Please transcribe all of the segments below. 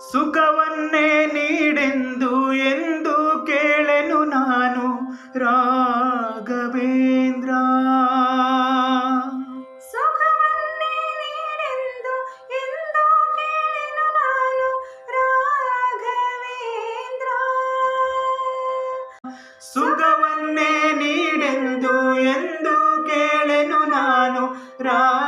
ಸುಖವನ್ನೇ ನೀಡೆಂದು ಎಂದು ಕೇಳೆನು ನಾನು ರಾಘವೇಂದ್ರ. ಸುಖವನ್ನೇ ನೀಡೆಂದು ಎಂದು ಕೇಳೆನು ನಾನು ರಾಘವೇಂದ್ರ. ಸುಖವನ್ನೇ ನೀಡೆಂದು ಎಂದು ಕೇಳೆನು ನಾನು ರಾಘವೇಂದ್ರ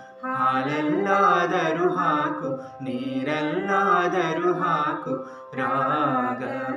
ಹಾಲಲ್ಲಾದರೂ ಹಾಕು ನೀರೆಲ್ಲಾದರೂ ಹಾಕು ರಾಘವೇಂದ್ರ